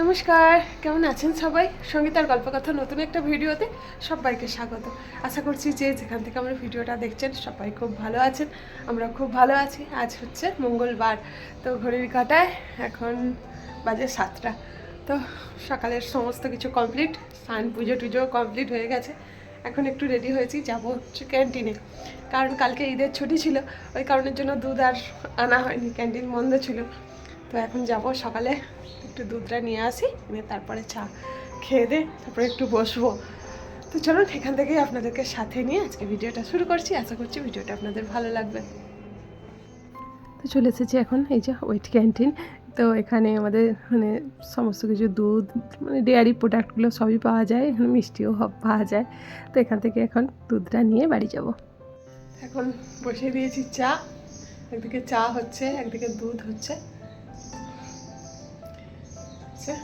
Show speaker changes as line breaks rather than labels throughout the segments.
নমস্কার, কেমন আছেন সবাই? সঙ্গীতার গল্প কথা নতুন একটা ভিডিওতে সবাইকে স্বাগত। আশা করছি যে যেখান থেকে আমার ভিডিওটা দেখছেন, সবাই খুব ভালো আছেন, আমরা খুব ভালো আছি। আজ হচ্ছে মঙ্গলবার, তো ঘড়ির কাটায় এখন বাজে সাতটা। তো সকালের সমস্ত কিছু কমপ্লিট স্নান পুজো টুজো কমপ্লিট হয়ে গেছে। এখন একটু রেডি হয়েছি, যাব হচ্ছে ক্যান্টিনে কারণ কালকে ঈদের ছুটি ছিল, ওই কারণের জন্য দুধ আর আনা হয়নি ক্যান্টিন বন্ধ ছিল। তো এখন যাব সকালে। একটু দুধটা নিয়ে আসি, নিয়ে তারপরে চা খেয়ে দে, তারপরে একটু বসবো। তো চলুন, এখান থেকেই আপনাদেরকে সাথে নিয়ে আজকে ভিডিওটা শুরু করছি। আশা করছি ভিডিওটা আপনাদের ভালো লাগবে। তো চলে এসেছি এখন, এই যে ওয়েট ক্যান্টিন তো এখানে আমাদের মানে সমস্ত কিছু দুধ মানে ডেয়ারি প্রোডাক্টগুলো সবই পাওয়া যায়, এখানে মিষ্টিও পাওয়া যায়। তো এখান থেকে এখন দুধটা নিয়ে বাড়ি যাব। এখন বসিয়ে দিয়েছি চা। একদিকে চা হচ্ছে, একদিকে দুধ হচ্ছে। আচ্ছা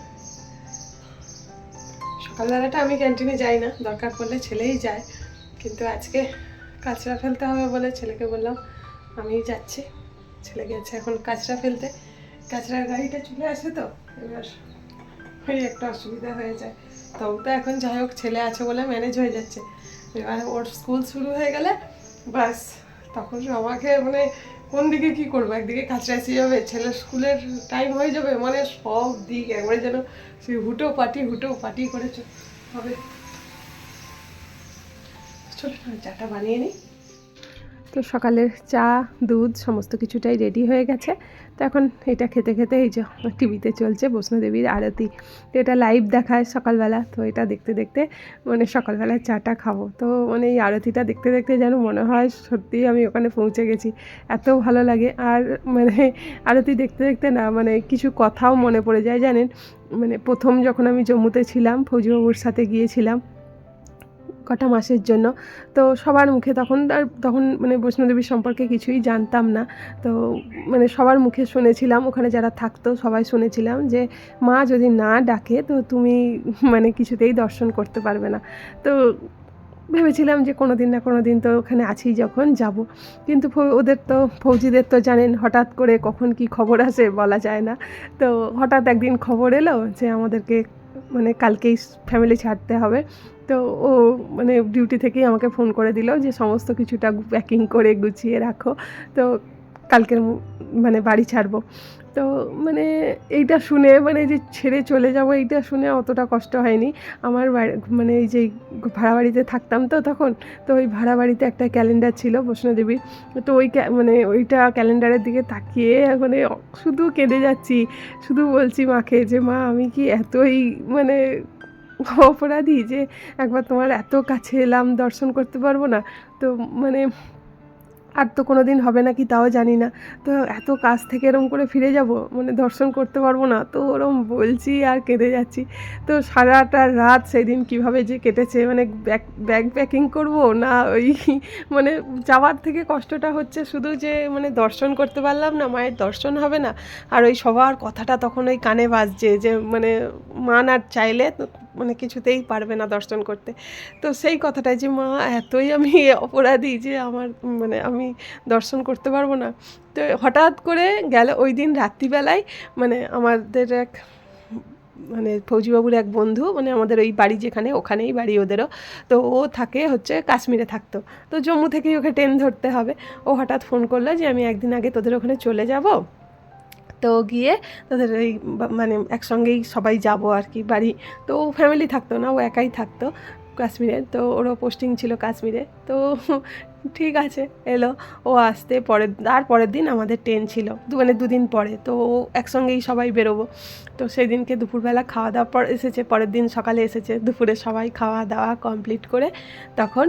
সকালবেলাটা আমি ক্যান্টিনে যাই না, দরকার পড়লে ছেলেই যায়। কিন্তু আজকে কাঁচরা ফেলতে হবে বলে ছেলেকে বললাম আমিই যাচ্ছি। ছেলে গেছে এখন কাঁচরা ফেলতে। কাঁচরার গাড়িটা চলে আসে তো, এবার ওই একটা অসুবিধা হয়ে যায়। তবু তো এখন যাই হোক, ছেলে আছে বলে ম্যানেজ হয়ে যাচ্ছে। এবার ওর স্কুল শুরু হয়ে গেলে বাস, তখন আমাকে মানে কোন দিকে কি করব? একদিকে কাছাকাছি যাবে, ছেলের স্কুলের টাইম হয়ে যাবে মানে সব দিক একবারে যেন সেই হুটো পাটি হুটো পাটি করে হবে চলো চাটা বানিয়ে নিই। তো সকালের চা, দুধ সমস্ত কিছুটাই রেডি হয়ে গেছে। তো এখন এটা খেতে খেতে এই যে টিভিতে চলছে বৈষ্ণোদেবীর আরতি। তো এটা লাইভ দেখায় সকালবেলা। তো এটা দেখতে দেখতে মানে সকালবেলা চাটা খাব। তো মানে এই আরতিটা দেখতে দেখতে যেন মনে হয় সত্যিই আমি ওখানে পৌঁছে গেছি। এত ভালো লাগে। আর মানে আরতি দেখতে দেখতে না মানে কিছু কথাও মনে পড়ে যায় জানেন? মানে প্রথম যখন আমি জম্মুতে ছিলাম, ফৌজিবাবুর সাথে গিয়েছিলাম কটা মাসের জন্য। তো সবার মুখে তখন আর তখন মানে বৈষ্ণোদেবীর সম্পর্কে কিছুই জানতাম না। তো মানে সবার মুখে শুনেছিলাম, ওখানে যারা থাকতো সবাই শুনেছিলাম যে মা যদি না ডাকে তো তুমি মানে কিছুতেই দর্শন করতে পারবে না। তো ভেবেছিলাম যে কোনো দিন না কোনো দিন তো ওখানে আছি যখন যাব। কিন্তু ওদের তো, ফৌজিদের তো জানেন হঠাৎ করে কখন কি খবর আসে বলা যায় না। তো হঠাৎ একদিন খবর এলো যে আমাদেরকে মানে কালকেই ফ্যামিলি ছাড়তে হবে। তো ও মানে ডিউটি থেকেই আমাকে ফোন করে দিল যে, সমস্ত কিছুটা প্যাকিং করে গুছিয়ে রাখো। তো কালকের মানে বাড়ি ছাড়বো। তো মানে এইটা শুনে মানে যে ছেড়ে চলে যাব, এইটা শুনে অতটা কষ্ট হয়নি। আমার মানে এই যে ভাড়া বাড়িতে থাকতাম তো তখন, তো ওই ভাড়া বাড়িতে একটা ক্যালেন্ডার ছিল বৈষ্ণোদেবীর। তো ওই মানে ওইটা ক্যালেন্ডারের দিকে তাকিয়ে মানে শুধু কেঁদে যাচ্ছি। শুধু বলছি মাকে যে, মা, আমি কি এতই মানে অপরাধী যে, একবার তোমার এত কাছে এলাম, দর্শন করতে পারব না? তো মানে আর তো কোনো দিন হবে নাকি তাও জানি না। তো এত কাজ থেকে এরম করে ফিরে যাব মানে দর্শন করতে পারব না, তো ওরম বলছি আর কেঁদে যাচ্ছি। তো সারাটা রাত সেদিন কীভাবে যে কেটেছে মানে ব্যাক ব্যাগ প্যাকিং করব না ওই মানে যাওয়ার থেকে কষ্টটা হচ্ছে শুধু যে মানে দর্শন করতে পারলাম না, মায়ের দর্শন হবে না। আর ওই সবার কথাটা তখন ওই কানে বাজছে যে মানে মান আর চাইলে মানে কিছুতেই পারবে না দর্শন করতে। তো সেই কথাটাই যে, মা, এতই আমি অপরাধী যে, আমার মানে আমি দর্শন করতে পারব না। তো হঠাৎ করে গেল ওই দিন রাত্রিবেলায় মানে আমাদের এক মানে ফৌজিবাবুর এক বন্ধু মানে আমাদের ওই বাড়ি যেখানে, ওখানেই বাড়ি ওদেরও, তো ও থাকে হচ্ছে কাশ্মীরে থাকতো। তো জম্মু থেকেই ওকে ট্রেন ধরতে হবে। ও হঠাৎ ফোন করল যে, আমি একদিন আগে তোদের ওখানে চলে যাব। তো গিয়ে তাদের ওই মানে একসঙ্গেই সবাই যাব আর কি বাড়ি। তো ও ফ্যামিলি থাকতো না, ও একাই থাকতো কাশ্মীরে। তো ওরও পোস্টিং ছিল কাশ্মীরে। তো ঠিক আছে, এলো। ও আসতে পরের, আর পরের দিন আমাদের ট্রেন ছিল দু মানে দুদিন পরে। তো একসঙ্গেই সবাই বেরোবো। তো সেই দিনকে দুপুরবেলা খাওয়া দাওয়া পর এসেছে, পরের দিন সকালে এসেছে। দুপুরে সবাই খাওয়া দাওয়া কমপ্লিট করে তখন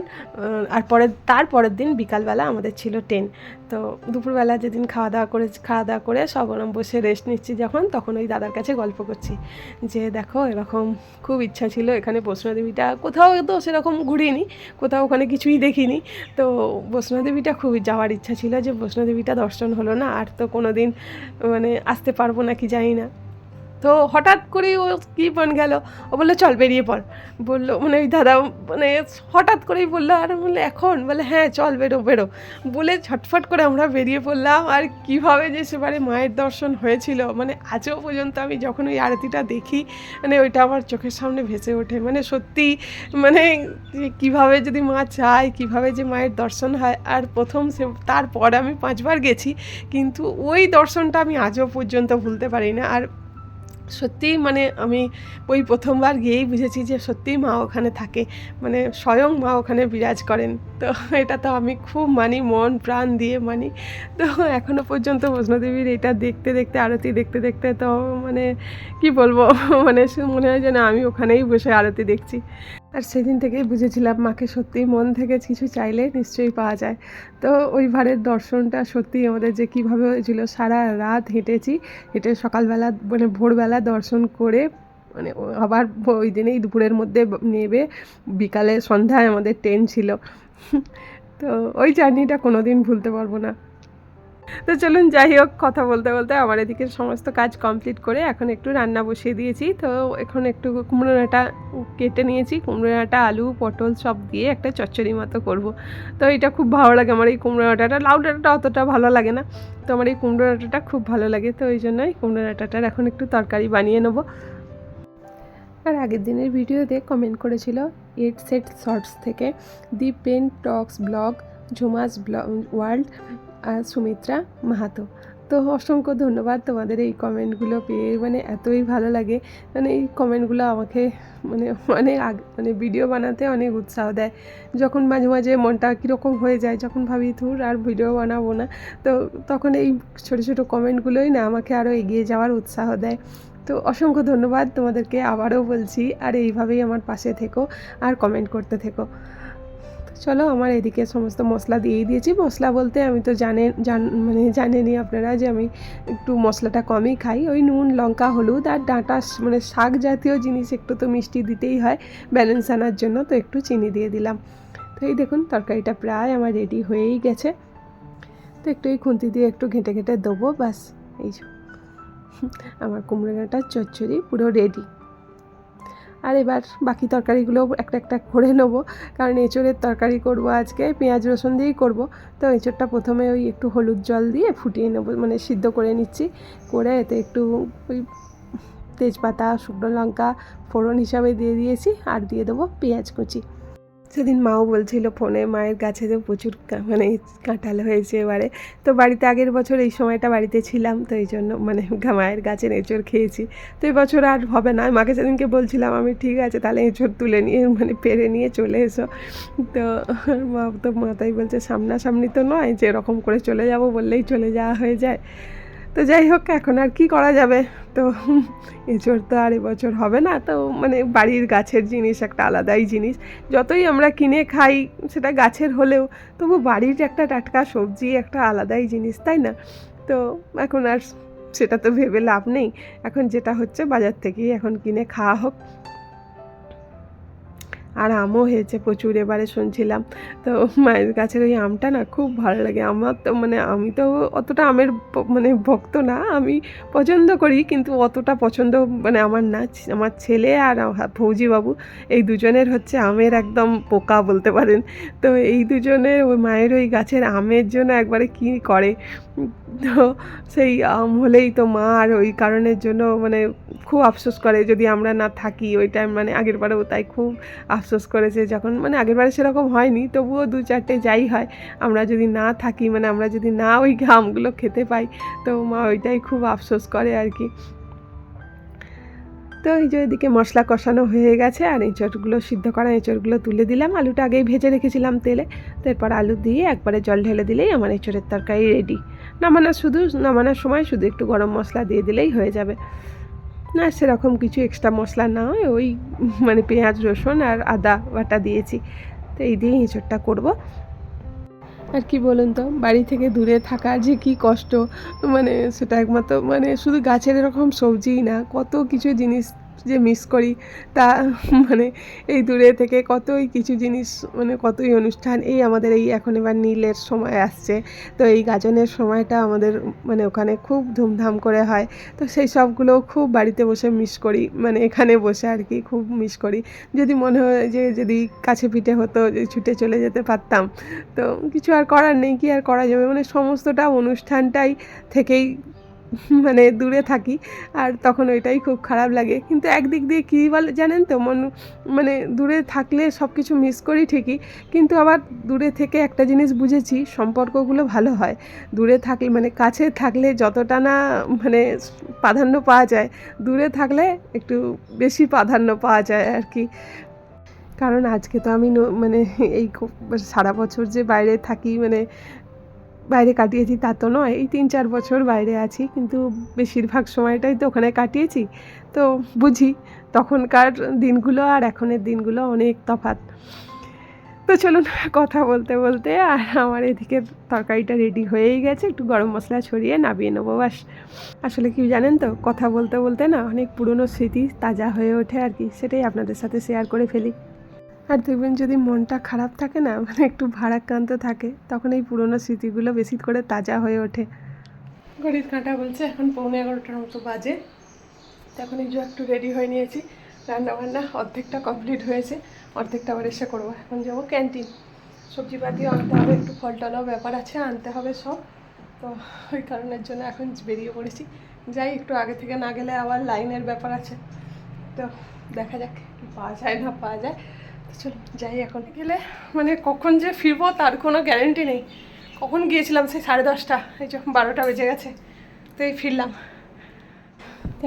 আর পরের, তার পরের দিন বিকালবেলা আমাদের ছিল ট্রেন তো দুপুরবেলা যেদিন খাওয়া দাওয়া করে, খাওয়া দাওয়া করে সব ওরম বসে রেস্ট নিচ্ছি যখন, তখন ওই দাদার কাছে গল্প করছি। যে দেখো, এরকম খুব ইচ্ছা ছিল এখানে বৈষ্ণোদেবীটা কোথাও তো সেরকম ঘুরিনি, কোথাও ওখানে কিছুই দেখিনি। তো বৈষ্ণোদেবীটা খুবই যাওয়ার ইচ্ছা ছিল যে বৈষ্ণোদেবীটা দর্শন হলো না, আর তো কোনো দিন মানে আসতে পারব নাকি জানি না। তো হঠাৎ করেই ও কী মন গেল? ও বলল, চল বেরিয়ে পড়। বলল মানে ওই দাদা মানে হঠাৎ করেই বলল, আর বলল, এখন? বলে হ্যাঁ চল বেরো বেরো। বলে ছটফট করে আমরা বেরিয়ে পড়লাম। আর কীভাবে যে সেবারে মায়ের দর্শন হয়েছিল মানে আজও পর্যন্ত আমি যখন ওই আরতিটা দেখি মানে ওইটা আমার চোখের সামনে ভেসে ওঠে। মানে সত্যি মানে কীভাবে যদি মা চায়, কীভাবে যে মায়ের দর্শন হয়, আর প্রথম সে, তারপর আমি পাঁচবার গেছি, কিন্তু ওই দর্শনটা আমি আজও পর্যন্ত ভুলতে পারি না। আর সত্যিই মানে আমি ওই প্রথমবার গিয়েই বুঝেছি যে সত্যিই মা ওখানে থাকে। মানে স্বয়ং মা ওখানে বিরাজ করেন। তো এটা তো আমি খুব মানি, মন, প্রাণ দিয়ে মানি। তো এখনও পর্যন্ত বৈষ্ণদেবীর এটা দেখতে দেখতে, আরতি দেখতে দেখতে তো মানে কি বলব? মানে মনে হয় যেন আমি ওখানেই বসে আরতি দেখছি। আর সেদিন থেকেই বুঝেছিলাম মাকে সত্যিই মন থেকে কিছু চাইলে নিশ্চয়ই পাওয়া যায়। তো ওই ভারের দর্শনটা সত্যিই আমাদের যে কীভাবে হয়েছিল, সারা রাত হেঁটেছি, হেঁটে সকালবেলা মানে ভোরবেলা দর্শন করে মানে আবার ওই দিনেই দুপুরের মধ্যে নেবে, বিকালে সন্ধ্যায় আমাদের ট্রেন ছিল। তো ওই জার্নিটা কোনো দিন ভুলতে পারব না। তো চলুন যাই হোক, কথা বলতে বলতে আমার এদিকে সমস্ত কাজ কমপ্লিট করে এখন একটু রান্না বসিয়ে দিয়েছি। তো এখন একটু কুমড়ো ডাঁটা কেটে নিয়েছি। কুমড়ো ডাঁটা আলু, পটল সব দিয়ে একটা চচ্চড়ি মতো করব। তো এটা খুব ভালো লাগে আমার এই কুমড়ো ডাঁটাটা লাউ ডাঁটাটা অতটা ভালো লাগে না, তো আমার এই কুমড়ো ডাঁটাটা খুব ভালো লাগে। তো ওই জন্যই কুমড়ো ডাঁটাটার এখন একটু তরকারি বানিয়ে নেব। আর আগের দিনের ভিডিওতে কমেন্ট করেছিল এইট সেট শর্টস থেকে। দি পেন টক্স ব্লগ ঝুমাস ব্লগ ওয়ার্ল্ড আর সুমিত্রা মাহাতো। তো অসংখ্য ধন্যবাদ তোমাদের এই কমেন্টগুলো পেয়ে মানে এতই ভালো লাগে। মানে এই কমেন্টগুলো আমাকে মানে অনেক আগ মানে ভিডিও বানাতে অনেক উৎসাহ দেয়। যখন মাঝে মাঝে মনটা কীরকম হয়ে যায়, যখন ভাবি ধুর আর ভিডিও বানাবো না, তো তখন এই ছোটো ছোটো কমেন্টগুলোই না আমাকে আরও এগিয়ে যাওয়ার উৎসাহ দেয়। তো অসংখ্য ধন্যবাদ তোমাদেরকে, আবারও বলছি, আর এইভাবেই আমার পাশে থেকো আর কমেন্ট করতে থেকো। চলো আমার এদিকে সমস্ত মশলা দিয়েই দিয়েছি। মশলা বলতে আমি তো জানেন জান মানে জানেনই আপনারা যে আমি একটু মশলাটা কমই খাই। ওই নুন, লঙ্কা, হলুদ আর ডাঁটা মানে শাক জাতীয় জিনিস একটু তো মিষ্টি দিতেই হয় ব্যালেন্স আনার জন্য, তো একটু চিনি দিয়ে দিলাম। তো এই দেখুন তরকারিটা প্রায় আমার রেডি হয়েই গেছে। তো একটু এই খুন্তি দিয়ে একটু ঘেঁটে ঘেঁটে দেবো, ব্যাস, এই আমার কুমড়ো ডাঁটার চচ্চড়ি পুরো রেডি আর এবার বাকি তরকারিগুলো একটা একটা করে নেব। কারণ এঁচড়ের তরকারি করব আজকে, পেঁয়াজ রসুন দিয়েই করব। তো এঁচড়টা প্রথমে ওই একটু হলুদ জল দিয়ে ফুটিয়ে নেব মানে সিদ্ধ করে নিচ্ছি। করে এতে একটু ওই তেজপাতা, শুকনো লঙ্কা ফোড়ন হিসাবে দিয়ে দিয়েছি। আর দিয়ে দেবো পেঁয়াজ কুচি। সেদিন মাও বলছিল ফোনে, মায়ের গাছে যে প্রচুর মানে কাঁঠাল হয়েছে এবারে। তো বাড়িতে আগের বছর এই সময়টা বাড়িতে ছিলাম, তো এই জন্য মানে মায়ের গাছের এঁচড় খেয়েছি। তো এই বছর আর হবে না। মাকে সেদিনকে বলছিলাম, আমি ঠিক আছে, তাহলে এঁচড় তুলে নিয়ে মানে পেরে নিয়ে চলে এসো। তো মা, তো মাতাই বলছে, সামনাসামনি তো নয় যে এরকম করে চলে যাব বললেই চলে যাওয়া হয়ে যায়। তো যাই হোক, এখন আর কি করা যাবে? তো এঁচড় তো আর এবছর হবে না। তো মানে বাড়ির গাছের জিনিস একটা আলাদাই জিনিস। যতই আমরা কিনে খাই, সেটা গাছের হলেও, তবু বাড়ির একটা টাটকা সবজি একটা আলাদাই জিনিস, তাই না? তো এখন আর সেটা তো ভেবে লাভ নেই। এখন যেটা হচ্ছে, বাজার থেকেই এখন কিনে খাওয়া হোক। আর আমও হয়েছে প্রচুর, এবারে শুনছিলাম। তো মায়ের গাছের ওই আমটা না খুব ভালো লাগে। আমার তো মানে আমি তো অতটা আমের মানে ভক্ত না, আমি পছন্দ করি, কিন্তু অতটা পছন্দ মানে আমার না আমার ছেলে আর ফৌজিবাবু এই দুজনের হচ্ছে আমের একদম পোকা বলতে পারেন। তো এই দুজনের ওই মায়ের ওই গাছের আমের জন্য একবারে কী করে? তো সেই আম হলেই তো মা, আর ওই কারণের জন্য মানে খুব আফসোস করে। যদি আমরা না থাকি ওই টাইম মানে আগের বারেও তাই খুব আফসোস করেছে যখন মানে আগের বারে সেরকম হয়নি, তবুও দু চারটে যাই হয়। আমরা যদি না থাকি মানে আমরা যদি না ওই আমগুলো খেতে পাই, তো মা ওইটাই খুব আফসোস করে আর কি। তো এই যে এদিকে মশলা কষানো হয়ে গেছে, আর এঁচড়গুলো সিদ্ধ করা এঁচড়গুলো তুলে দিলাম। আলুটা আগেই ভেজে রেখেছিলাম তেলে। তারপর আলু দিয়ে একবারে জল ঢেলে দিলেই আমার এঁচড়ের তরকারি রেডি নামানোর শুধু, নামানোর সময় শুধু একটু গরম মশলা দিয়ে দিলেই হয়ে যাবে। না, সেরকম কিছু এক্সট্রা মশলা না হয় ওই মানে পেঁয়াজ, রসুন আর আদা বাটা দিয়েছি। তো এই দিয়ে এঁচড়টা করব। আর কি বলুন তো, বাড়ি থেকে দূরে থাকা যে কি কষ্ট মানে সেটা একমাত্র মানে শুধু গাছের এরকম সবজিই না, কত কিছু জিনিস যে মিস করি, তা মানে এই দূরে থেকে কতই কিছু জিনিস মানে কতই অনুষ্ঠান, এই আমাদের এই এখন এবার নীলের সময় আসছে। তো এই গাজনের সময়টা আমাদের মানে ওখানে খুব ধুমধাম করে হয়। তো সেই সবগুলো খুব বাড়িতে বসে মিস করি মানে এখানে বসে আর কি খুব মিস করি। যদি মনে হয় যে, যদি কাছে পিঠে হতো, যে ছুটে চলে যেতে পারতাম। তো কিছু আর করার নেই, কি আর করা যাবে? মানে সমস্তটা অনুষ্ঠানটাই থেকেই মানে দূরে থাকি, আর তখন ওইটাই খুব খারাপ লাগে। কিন্তু একদিক দিয়ে কী বলে জানেন তো, মন মানে দূরে থাকলে সব কিছু মিস করি ঠিকই, কিন্তু আবার দূরে থেকে একটা জিনিস বুঝেছি, সম্পর্কগুলো ভালো হয়। দূরে থাকলে মানে কাছে থাকলে যতটা না মানে প্রাধান্য পাওয়া যায়, দূরে থাকলে একটু বেশি প্রাধান্য পাওয়া যায় আর কি। কারণ আজকে তো আমি মানে এই সারা বছর যে বাইরে থাকি মানে বাইরে কাটিয়েছি, তা তো নয়। এই তিন চার বছর বাইরে আছি, কিন্তু বেশিরভাগ সময়টাই তো ওখানে কাটিয়েছি। তো বুঝি তখনকার দিনগুলো আর এখনের দিনগুলো অনেক তফাৎ। তো চলুন কথা বলতে বলতে আর আমার এদিকে তরকারিটা রেডি হয়েই গেছে, একটু গরম মশলা ছড়িয়ে নামিয়ে নেব বাস। আসলে কি জানেন তো, কথা বলতে বলতে না অনেক পুরনো স্মৃতি তাজা হয়ে ওঠে আর কি, সেটাই আপনাদের সাথে শেয়ার করে ফেলি। আর দেখবেন যদি মনটা খারাপ থাকে না মানে একটু ভারাক্রান্ত থাকে, তখন এই পুরনো স্মৃতিগুলো বেশি করে তাজা হয়ে ওঠে। ঘড়ির কাঁটা বলছে, এখন পৌনে এগারোটার মতো বাজে। তো এখন এই যে একটু রেডি হয়ে নিয়েছি। রান্না বান্না অর্ধেকটা কমপ্লিট হয়েছে, অর্ধেকটা আবার এসে করব। এখন যাব ক্যান্টিন সবজিপাতিও আনতে হবে, একটু ফল টলও ব্যাপার আছে, আনতে হবে সব। তো ওই কারণের জন্য এখন বেরিয়ে পড়েছি। যাই, একটু আগে থেকে না গেলে আবার লাইনের ব্যাপার আছে। তো দেখা যাক কি পাওয়া যায়, না পাওয়া যায়। চল, যাই এখন। গেলে মানে কখন যে ফিরবো তার কোনো গ্যারেন্টি নেই। কখন গিয়েছিলাম সেই সাড়ে দশটা, এই যখন বারোটা বেজে গেছে, তো এই ফিরলাম।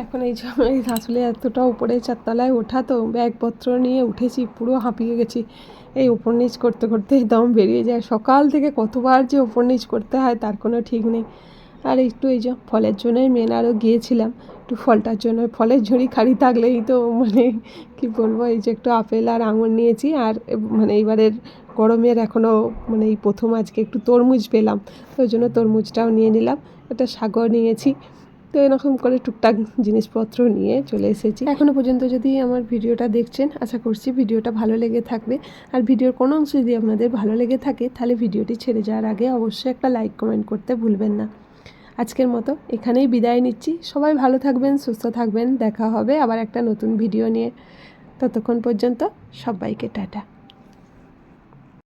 এখন এই যে এই আসলে এতটা উপরে চারতলায় ওঠা, তো ব্যাগপত্র নিয়ে উঠেছি, পুরো হাঁপিয়ে গেছি। এই ওপর নিচ করতে করতে দম বেরিয়ে যায়। সকাল থেকে কতবার যে ওপর নিচ করতে হয়, তার কোনো ঠিক নেই। আর একটু এই যে ফলের জন্যই মেন আরও গিয়েছিলাম। একটু ফলটার জন্য, ফলের ঝুড়ি খাড়ি থাকলেই তো মানে কি বলব, এই যে একটু আপেল আর আঙুর নিয়েছি আর মানে এইবারের গরমের এখনও মানে এই প্রথম আজকে একটু তরমুজ পেলাম, তো ওই জন্য তরমুজটাও নিয়ে নিলাম, একটা শাকও নিয়েছি, তো এরকম করে টুকটাক জিনিসপত্র নিয়ে চলে এসেছি। এখনও পর্যন্ত যদি আমার ভিডিওটা দেখছেন, আশা করছি ভিডিওটা ভালো লেগে থাকবে, আর ভিডিওর কোনো অংশ যদি আপনাদের ভালো লেগে থাকে, তাহলে ভিডিওটি ছেড়ে যাওয়ার আগে অবশ্যই একটা লাইক কমেন্ট করতে ভুলবেন না। আজকের মতো এখানেই বিদায় নিচ্ছি। সবাই ভালো থাকবেন, সুস্থ থাকবেন। দেখা হবে আবার একটা নতুন ভিডিও নিয়ে। ততক্ষণ পর্যন্ত সবাইকে টাটা।